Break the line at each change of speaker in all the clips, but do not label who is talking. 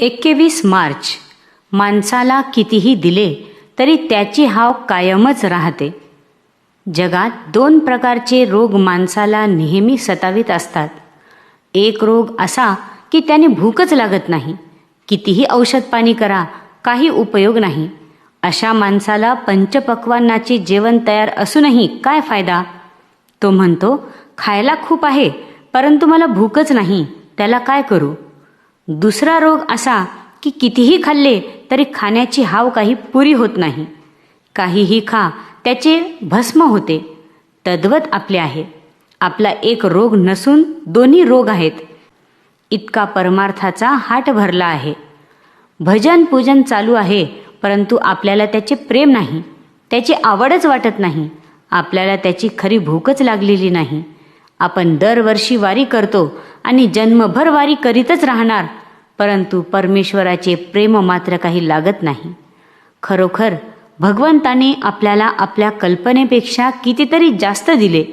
एकवीस मार्च. माणसाला कितीही दिले तरी त्याची हाव कायमच राहते. जगात दोन प्रकारचे रोग माणसाला नेहमी सतावित असतात. एक रोग असा की त्याने भूकच लागत नाही. कितीही औषध पाणी करा काही उपयोग नाही. अशा माणसाला पंचपक्वान्नाचे जेवण तयार असूनही काय फायदा? तो म्हणतो खायला खूप आहे परंतु मला भूकच नाही त्याला काय करू? दुसरा रोग असा की कितीही खाल्ले तरी खाण्याची हाव काही पुरी होत नाही. काहीही खा त्याचे भस्म होते. तद्वत आपले आहे. आपला एक रोग नसून दोन्ही रोग आहेत. इतका परमार्थाचा हाट भरला आहे. भजन पूजन चालू आहे परंतु आपल्याला त्याचे प्रेम नाही. त्याची आवडच वाटत नाही. आपल्याला त्याची खरी भूकच लागलेली नाही. आपण दरवर्षी वारी करतो आणि जन्मभर वारी करीतच राहणार परंतु परमेश्वराचे प्रेम मात्र काही लागत नाही. खरोखर भगवंताने आपल्याला आपल्या कल्पनेपेक्षा कितीतरी जास्त दिले.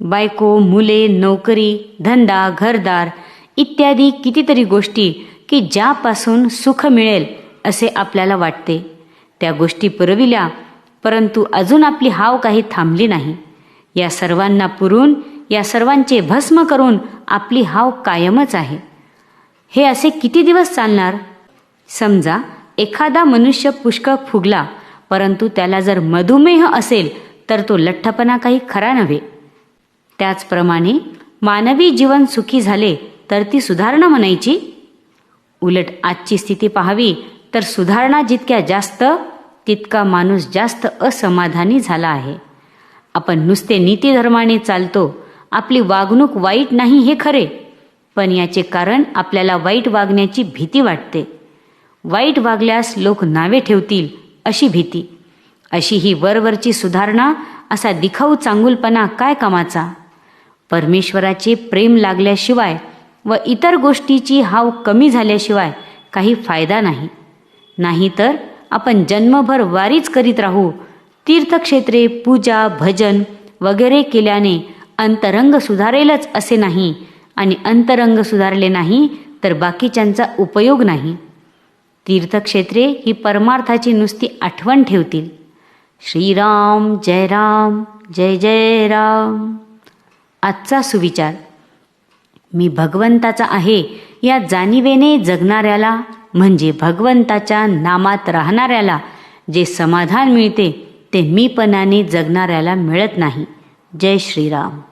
बायको मुले नोकरी धंदा घरदार इत्यादी कितीतरी गोष्टी की ज्यापासून सुख मिळेल असे आपल्याला वाटते. त्या गोष्टी पुरविल्या परंतु अजून आपली हाव काही थांबली नाही. या सर्वांना पुरून या सर्वांचे भस्म करून आपली हाव कायमच आहे. हे असे किती दिवस चालणार? समजा एखादा मनुष्य पुष्कळ फुगला परंतु त्याला जर मधुमेह असेल तर तो लठ्ठपणा काही खरा नव्हे. त्याचप्रमाणे मानवी जीवन सुखी झाले तर ती सुधारणा म्हणायची? उलट आजची स्थिती पाहावी तर सुधारणा जितक्या जास्त तितका माणूस जास्त असमाधानी झाला आहे. आपण नुसते नीतीधर्माने चालतो आपली वागणूक वाईट नाही हे खरे. पण याचे कारण आपल्याला वाईट वागण्याची भीती वाटते. वाईट वागल्यास लोक नावे ठेवतील अशी भीती. अशी ही वरवरची सुधारणा असा दिखाऊ चांगुलपणा काय कामाचा? परमेश्वराचे प्रेम लागल्याशिवाय व इतर गोष्टीची हाव कमी झाल्याशिवाय काही फायदा नाही. नाहीतर आपण जन्मभर वारीच करीत राहू तीर्थक्षेत्रे पूजा भजन वगैरे केल्याने अंतरंग सुधारेलच असे नाही आणि अंतरंग सुधारले नाही तर बाकीच्यांचा उपयोग नाही. तीर्थक्षेत्रे ही परमार्थाची नुसती आठवण ठेवतील. श्रीराम जय राम जय जय राम. आजचा सुविचार. मी भगवंताचा आहे या जाणीवेने जगणाऱ्याला म्हणजे भगवंताच्या नामात राहणाऱ्याला जे समाधान मिळते ते मीपणाने जगणाऱ्याला मिळत नाही. जय श्रीराम.